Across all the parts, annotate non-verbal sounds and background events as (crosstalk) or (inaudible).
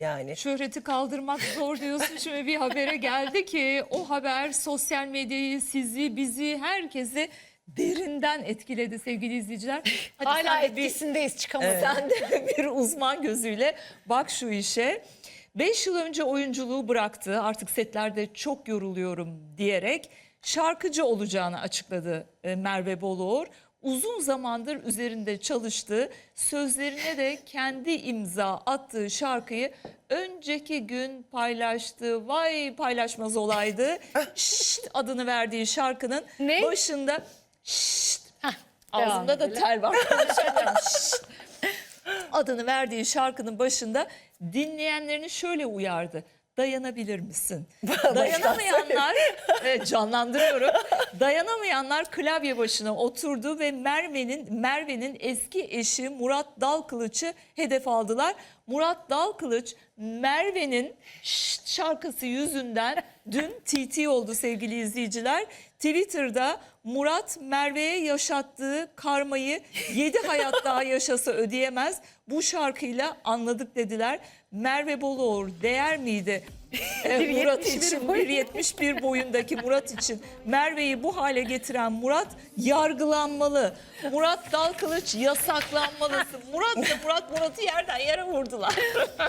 Yani Şöhreti kaldırmak zor diyorsun. Şimdi bir habere geldi ki o haber sosyal medyayı, sizi, bizi, herkesi derinden etkiledi sevgili izleyiciler. Hadi Hala sen de bir- etkisindeyiz çıkamadık. Sen de (laughs) bir uzman gözüyle bak şu işe. 5 yıl önce oyunculuğu bıraktı artık setlerde çok yoruluyorum diyerek şarkıcı olacağını açıkladı e, Merve Boluğur. Uzun zamandır üzerinde çalıştığı, sözlerine de kendi imza attığı şarkıyı önceki gün paylaştı. Vay paylaşmaz olaydı. Şşt adını verdiği şarkının Ne? başında şşt ağzımda da tel var. (laughs) Şşt adını verdiği şarkının başında dinleyenlerini şöyle uyardı. Dayanabilir misin? (laughs) Dayanamayanlar, evet, canlandırıyorum. Dayanamayanlar klavye başına oturdu ve Merve'nin Merve'nin eski eşi Murat Dalkılıç'ı hedef aldılar. Murat Dalkılıç Merve'nin şarkısı yüzünden dün TT oldu sevgili izleyiciler. Twitter'da Murat Merve'ye yaşattığı karmayı 7 hayat daha yaşasa ödeyemez. Bu şarkıyla anladık dediler. Merve Boluğur değer miydi? (laughs) Ee, Murat 1.71 için boy. 1.71 boyundaki Murat için Merve'yi bu hale getiren Murat yargılanmalı. Murat Dalkılıç yasaklanmalısın. Murat da Murat Murat'ı yerden yere vurdular.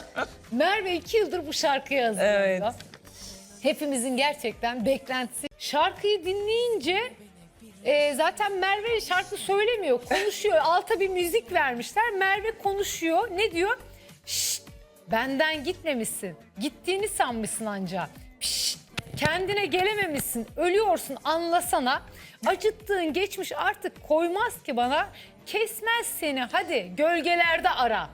(laughs) Merve iki yıldır bu şarkıyı hazırlıyor. Evet. Hepimizin gerçekten beklentisi. Şarkıyı dinleyince e, zaten Merve şarkı söylemiyor, konuşuyor. Alta bir müzik vermişler. Merve konuşuyor. Ne diyor? Şşt, benden gitmemişsin. Gittiğini sanmışsın anca. Şşt, kendine gelememişsin. Ölüyorsun anlasana. Acıttığın geçmiş artık koymaz ki bana. Kesmez seni hadi gölgelerde ara.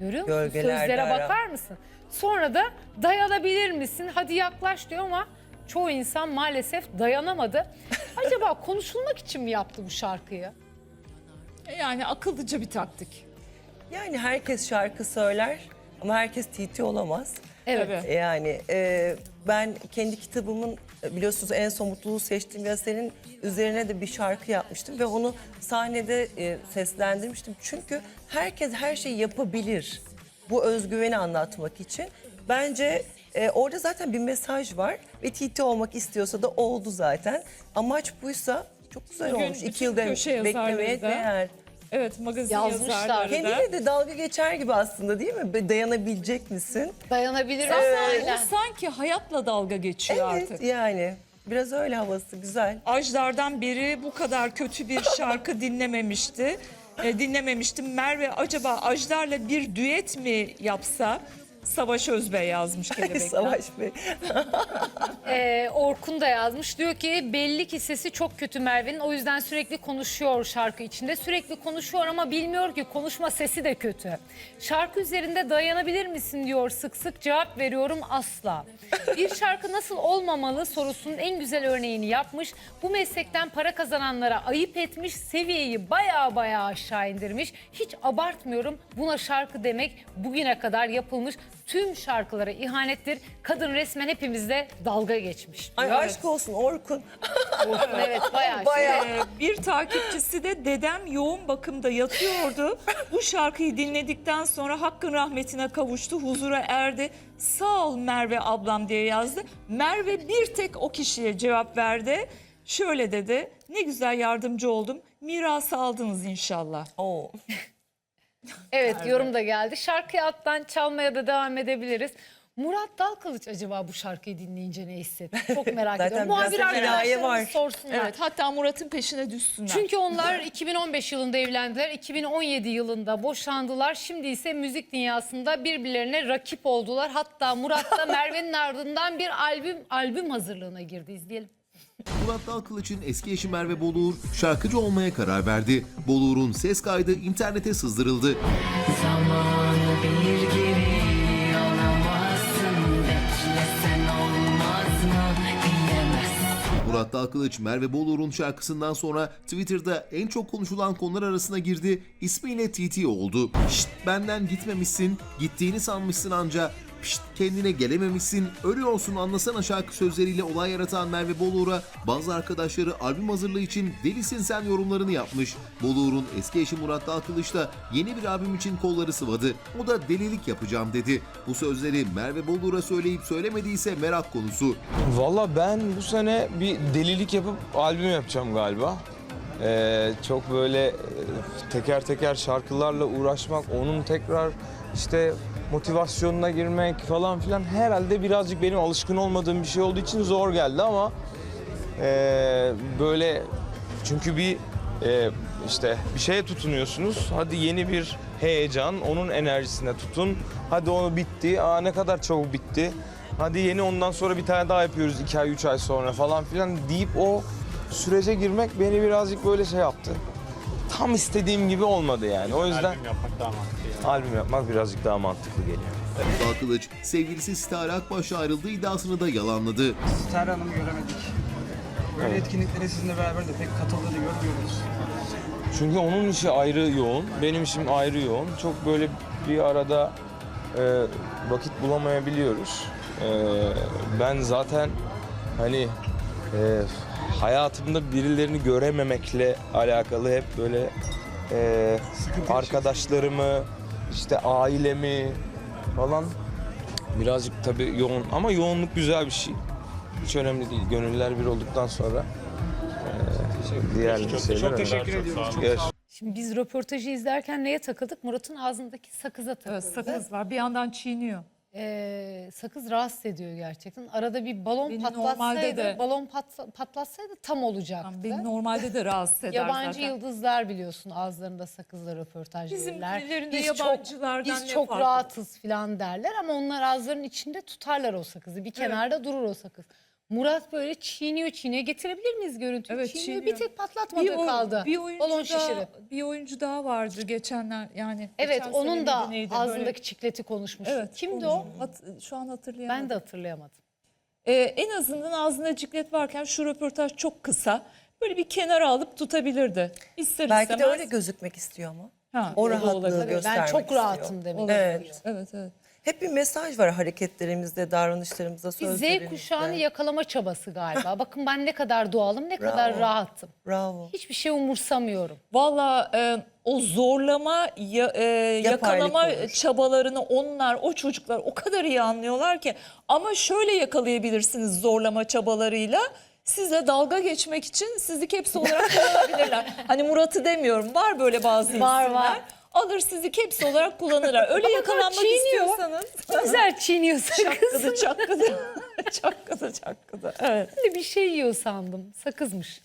Görüyor musun? Gölgelerde Sözlere ara. bakar mısın? Sonra da dayanabilir misin? Hadi yaklaş diyor ama çoğu insan maalesef dayanamadı. (laughs) Acaba konuşulmak için mi yaptı bu şarkıyı? Yani akıllıca bir taktik. yani herkes şarkı söyler ama herkes TT olamaz. Evet. Tabii. Yani e, ben kendi kitabımın e, biliyorsunuz en son mutluluğu seçtiğim gazetenin üzerine de bir şarkı yapmıştım ve onu sahnede e, seslendirmiştim. Çünkü herkes her şeyi yapabilir. Bu özgüveni anlatmak için. Bence e, orada zaten bir mesaj var ve TT olmak istiyorsa da oldu zaten. Amaç buysa çok güzel Bugün olmuş. bütün İki yılda köşe beklemeye yazarları da- değer. Evet magazin Yazmışlar. yazarları da. Kendiyle de dalga geçer gibi aslında değil mi? Dayanabilecek misin? Dayanabilir misin? Zaten Aynen. o sanki hayatla dalga geçiyor Evet artık. yani. Biraz öyle havası güzel. Ajdar'dan beri bu kadar kötü bir şarkı dinlememişti. E, dinlememiştim. Merve acaba Ajdar'la bir düet mi yapsa? Savaş Özbey yazmış kelebekten. (laughs) Savaş Bey. (laughs) Ee, Orkun da yazmış. Diyor ki belli ki sesi çok kötü Merve'nin. O yüzden sürekli konuşuyor şarkı içinde. Sürekli konuşuyor ama bilmiyor ki konuşma sesi de kötü. Şarkı üzerinde dayanabilir misin diyor sık sık. Cevap veriyorum asla. Bir şarkı nasıl olmamalı sorusunun en güzel örneğini yapmış. Bu meslekten para kazananlara ayıp etmiş. Seviyeyi baya baya aşağı indirmiş. Hiç abartmıyorum. Buna şarkı demek bugüne kadar yapılmış tüm şarkılara ihanettir. Kadın resmen hepimizle dalga geçmiş. Ay aşk olsun Orkun. Orkun evet (laughs) bayağı. Bayağı. Ee, bir takipçisi de dedem yoğun bakımda yatıyordu. Bu şarkıyı dinledikten sonra hakkın rahmetine kavuştu, huzura erdi. Sağ ol Merve ablam diye yazdı. Merve bir tek o kişiye cevap verdi. Şöyle dedi, ne güzel yardımcı oldum. Mirası aldınız inşallah. Oo. Evet yorum da geldi. Şarkıyı alttan çalmaya da devam edebiliriz. Murat Dalkılıç acaba bu şarkıyı dinleyince ne hissetti? Çok merak (laughs) Zaten ediyorum. biraz Muhabir da hikaye arkadaşlarımız sorsunlar. Evet, hatta Murat'ın peşine düşsünler. Çünkü onlar (laughs) 2015 yılında evlendiler. 2017 yılında boşandılar. Şimdi ise müzik dünyasında birbirlerine rakip oldular. Hatta Murat da (laughs) Merve'nin ardından bir albüm albüm hazırlığına girdi. İzleyelim. Murat Dalkılıç'ın eski eşi Merve Boluğur şarkıcı olmaya karar verdi. Boluğur'un ses kaydı internete sızdırıldı. Zamanı bir geri alamazsın Beklesen olmaz mı diyemezsin Murat Dalkılıç Merve Boluğur'un şarkısından sonra Twitter'da en çok konuşulan konular arasına girdi. İsmiyle TT oldu. Şşt benden gitmemişsin, gittiğini sanmışsın anca. Pişt kendine gelememişsin, ölüyorsun anlasana şarkı sözleriyle olay yaratan Merve Boluğur'a bazı arkadaşları albüm hazırlığı için delisin sen yorumlarını yapmış. Boluğur'un eski eşi Murat Dalkılıç da yeni bir albüm için kolları sıvadı. O da delilik yapacağım dedi. Bu sözleri Merve Boluğur'a söyleyip söylemediyse merak konusu. Valla ben bu sene bir delilik yapıp albüm yapacağım galiba. Ee, çok böyle e, teker teker şarkılarla uğraşmak, onun tekrar işte motivasyonuna girmek falan filan herhalde birazcık benim alışkın olmadığım bir şey olduğu için zor geldi ama e, böyle çünkü bir e, işte bir şeye tutunuyorsunuz. Hadi yeni bir heyecan, onun enerjisine tutun. Hadi onu bitti. Aa ne kadar çabuk bitti. Hadi yeni ondan sonra bir tane daha yapıyoruz 2 ay 3 ay sonra falan filan deyip o sürece girmek beni birazcık böyle şey yaptı. Tam istediğim gibi olmadı yani. O yüzden Albüm yapmak daha mantıklı yani. albüm yapmak birazcık daha mantıklı geliyor. Dalkılıç sevgilisi Sitare Akbaş'la ayrıldığı iddiasını da yalanladı. Ser Hanım'ı göremedik. Böyle etkinliklere sizinle beraber de pek katıldığını görmüyoruz. Çünkü onun işi ayrı yoğun, benim işim ayrı yoğun. Çok böyle bir arada e, vakit bulamayabiliyoruz. E, ben zaten hani e, hayatımda birilerini görememekle alakalı hep böyle e, arkadaşlarımı, işte ailemi falan birazcık tabii yoğun ama yoğunluk güzel bir şey. Hiç önemli değil. Gönüller bir olduktan sonra e, diğer Çok, şeyler çok teşekkür ediyoruz. Çok sağ olun. Şimdi biz röportajı izlerken neye takıldık? Murat'ın ağzındaki sakıza takıldık. Evet, sakız var bir yandan çiğniyor. Ee, sakız rahatsız ediyor gerçekten. Arada bir balon Beni patlatsaydı, normalde de- balon pat- patlatsaydı tam olacaktı. Yani beni normalde de rahatsız eder Yabancı zaten. yıldızlar biliyorsun ağızlarında sakızla röportaj Bizim verirler. dillerinde Biz yabancılardan çok, biz çok farkı? rahatız falan derler ama onlar ağızlarının içinde tutarlar o sakızı. Bir kenarda durur o sakız. Murat böyle çiğniyor çiğniyor. Getirebilir miyiz görüntüyü? Evet, çiğniyor. çiğniyor. Bir tek patlatmadığı o- kaldı. Bir oyuncu Balon daha, şişirip. bir oyuncu daha vardı geçenler yani. Evet geçen onun da neydi? ağzındaki Böyle- çikleti konuşmuş. Evet. Kimdi o? Hat- şu an hatırlayamadım. Ben de hatırlayamadım. Ee, en azından ağzında ciklet varken şu röportaj çok kısa. Böyle bir kenara alıp tutabilirdi. İster Belki de istemez. öyle gözükmek istiyor ama. Ha, O da rahatlığı olabilir. göstermek Ben çok istiyor. rahatım demek. Evet. Evet evet. Hep bir mesaj var hareketlerimizde, davranışlarımızda, Bir Z sözlerimizde. kuşağını yakalama çabası galiba. Bakın ben ne kadar doğalım, ne kadar Bravo. rahatım. Bravo. Hiçbir şey umursamıyorum. Valla e, o zorlama, ya- e, yakalama olur. çabalarını onlar, o çocuklar o kadar iyi anlıyorlar ki. Ama şöyle yakalayabilirsiniz zorlama çabalarıyla. Sizle dalga geçmek için sizi caps olarak (laughs) kullanabilirler. hani Murat'ı demiyorum, var böyle bazı Var, isimler. var. Alır sizi caps olarak kullanırlar. Öyle yakalanmak çiğniyor. istiyorsanız. Güzel çiğniyor sakız. çakkıdı çakkıdı. (laughs) çakkıdı çakkıdı. Evet. Bir şey yiyor sandım. Sakızmış.